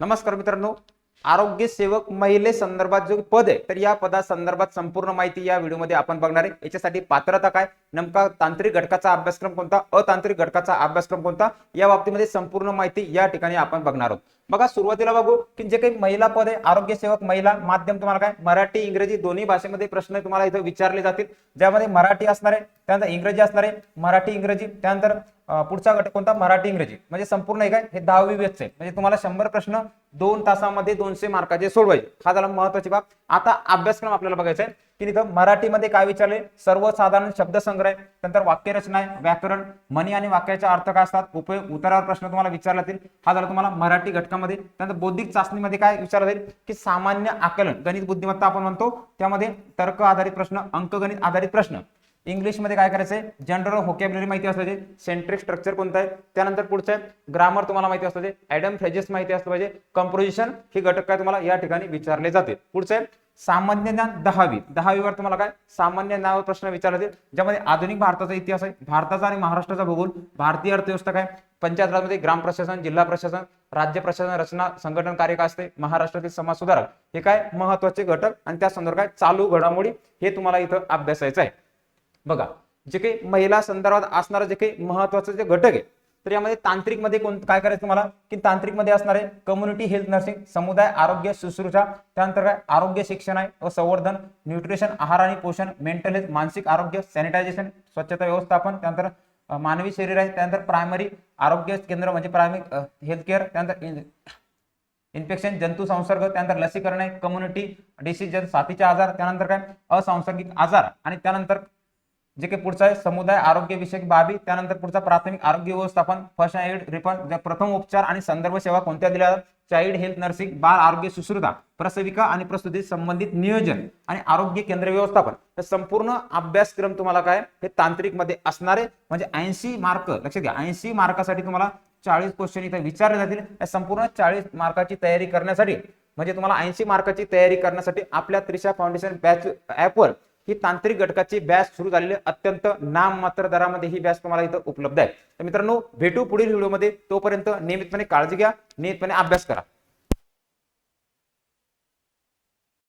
नमस्कार मित्रांनो आरोग्य सेवक महिले संदर्भात जो पद आहे तर या पदा संदर्भात संपूर्ण माहिती या व्हिडिओमध्ये आपण बघणार आहे. याच्यासाठी पात्रता काय? नेमका तांत्रिक घटकाचा अभ्यासक्रम कोणता? अतांत्रिक घटकाचा अभ्यासक्रम कोणता? या बाबतीमध्ये संपूर्ण माहिती या ठिकाणी आपण बघणार आहोत. बघा सुरुवातीला बघू की जे काही महिला पद आहे आरोग्य सेवक महिला माध्यम तुम्हाला काय? मराठी इंग्रजी दोन्ही भाषेमध्ये प्रश्न तुम्हाला इथं विचारले जातील. ज्यामध्ये मराठी असणार आहे त्यानंतर इंग्रजी असणार आहे मराठी इंग्रजी त्यानंतर पुढचा घटक कोणता? मराठी इंग्रजी. म्हणजे संपूर्ण एक काय हे दहावी वेच आहे. म्हणजे तुम्हाला शंभर प्रश्न दोन तासामध्ये दोनशे मार्काचे सोडवायचे. हा झाला महत्वाची बाब. आता अभ्यासक्रम आपल्याला बघायचा आहे की तिथं मराठीमध्ये काय विचारले? सर्वसाधारण शब्दसंग्रह नंतर वाक्यरचना आहे व्याकरण म्हणी आणि वाक्याचा अर्थ काय असतात? उपयोग उतारावर प्रश्न तुम्हाला विचारला जातील. हा झाला तुम्हाला मराठी घटकामध्ये. त्यानंतर बौद्धिक चाचणीमध्ये काय विचारला जाईल? की सामान्य आकलन गणित बुद्धिमत्ता आपण म्हणतो. त्यामध्ये तर्क आधारित प्रश्न अंकगणित आधारित प्रश्न. इंग्लिशमध्ये काय करायचंय? जनरल होकॅबलरी माहिती असलं पाहिजे. सेंट्रिक स्ट्रक्चर कोणतं आहे? त्यानंतर पुढचं आहे ग्रामर तुम्हाला माहिती असलं पाहिजे. ॲडम फ्रेजेस माहिती असलं पाहिजे. कंपोजिशन हे घटक काय तुम्हाला या ठिकाणी विचारले जाते. पुढचं आहे सामान्य ज्ञान दहावी. दहावीवर तुम्हाला काय? सामान्य ज्ञानावर प्रश्न विचारले जाते. ज्यामध्ये आधुनिक भारताचा इतिहास आहे. भारताचा आणि महाराष्ट्राचा भूगोल. भारतीय अर्थव्यवस्था काय? पंचायत राजमध्ये ग्राम प्रशासन जिल्हा प्रशासन राज्य प्रशासन रचना संघटन कार्य काय असते. महाराष्ट्रातील समाज सुधारक. हे काय? महत्त्वाचे घटक. आणि त्या संदर्भात चालू घडामोडी हे तुम्हाला इथं अभ्यासायचं आहे. बघा जे काही महिला संदर्भात असणारं जे काही महत्वाचं जे घटक आहे तर यामध्ये तांत्रिकमध्ये कोण काय करायचं तुम्हाला? की तांत्रिकमध्ये असणारे कम्युनिटी हेल्थ नर्सिंग समुदाय आरोग्य शुश्रूषा त्यानंतर काय? आरोग्य शिक्षण आहे व संवर्धन न्यूट्रिशन आहार आणि पोषण मेंटल हेल्थ मानसिक आरोग्य सॅनिटायझेशन स्वच्छता व्यवस्थापन त्यानंतर मानवी शरीर आहे त्यानंतर प्रायमरी आरोग्य केंद्र म्हणजे प्रायमरी हेल्थ केअर त्यानंतर इन्फेक्शन जंतू संसर्ग त्यानंतर लसीकरण आहे कम्युनिटी डिसिजन साथीचे आजार त्यानंतर काय? असंसर्गिक आजार आणि त्यानंतर जे काही पुढचा आहे समुदाय आरोग्य विषयक बाबी त्यानंतर पुढचा प्राथमिक आरोग्य व्यवस्थापन फर्स्ट एड रिफंड प्रथम उपचार आणि संदर्भ सेवा कोणत्या दिल्या जातात? चाइल्ड हेल्थ नर्सिंग बाळ आरोग्य सुश्रुता प्रसविका आणि प्रसूती संबंधित नियोजन आणि आरोग्य केंद्र व्यवस्थापन. तर संपूर्ण अभ्यासक्रम तुम्हाला काय? हे तांत्रिकमध्ये असणारे म्हणजे ऐंशी मार्क लक्षात घ्या ऐंशी मार्कासाठी तुम्हाला चाळीस क्वेश्चन इथे विचारले जातील. या संपूर्ण चाळीस मार्काची तयारी करण्यासाठी म्हणजे तुम्हाला ऐंशी मार्काची तयारी करण्यासाठी आपल्या त्रिशा फाउंडेशन बॅच ऍपवर ही तांत्रिक घटकाची बॅच सुरू झालेली अत्यंत नाममात्र दरामध्ये ही बॅच तुम्हाला इथं उपलब्ध आहे. तर मित्रांनो भेटू पुढील व्हिडिओमध्ये. तोपर्यंत नियमितपणे काळजी घ्या नियमितपणे अभ्यास करा.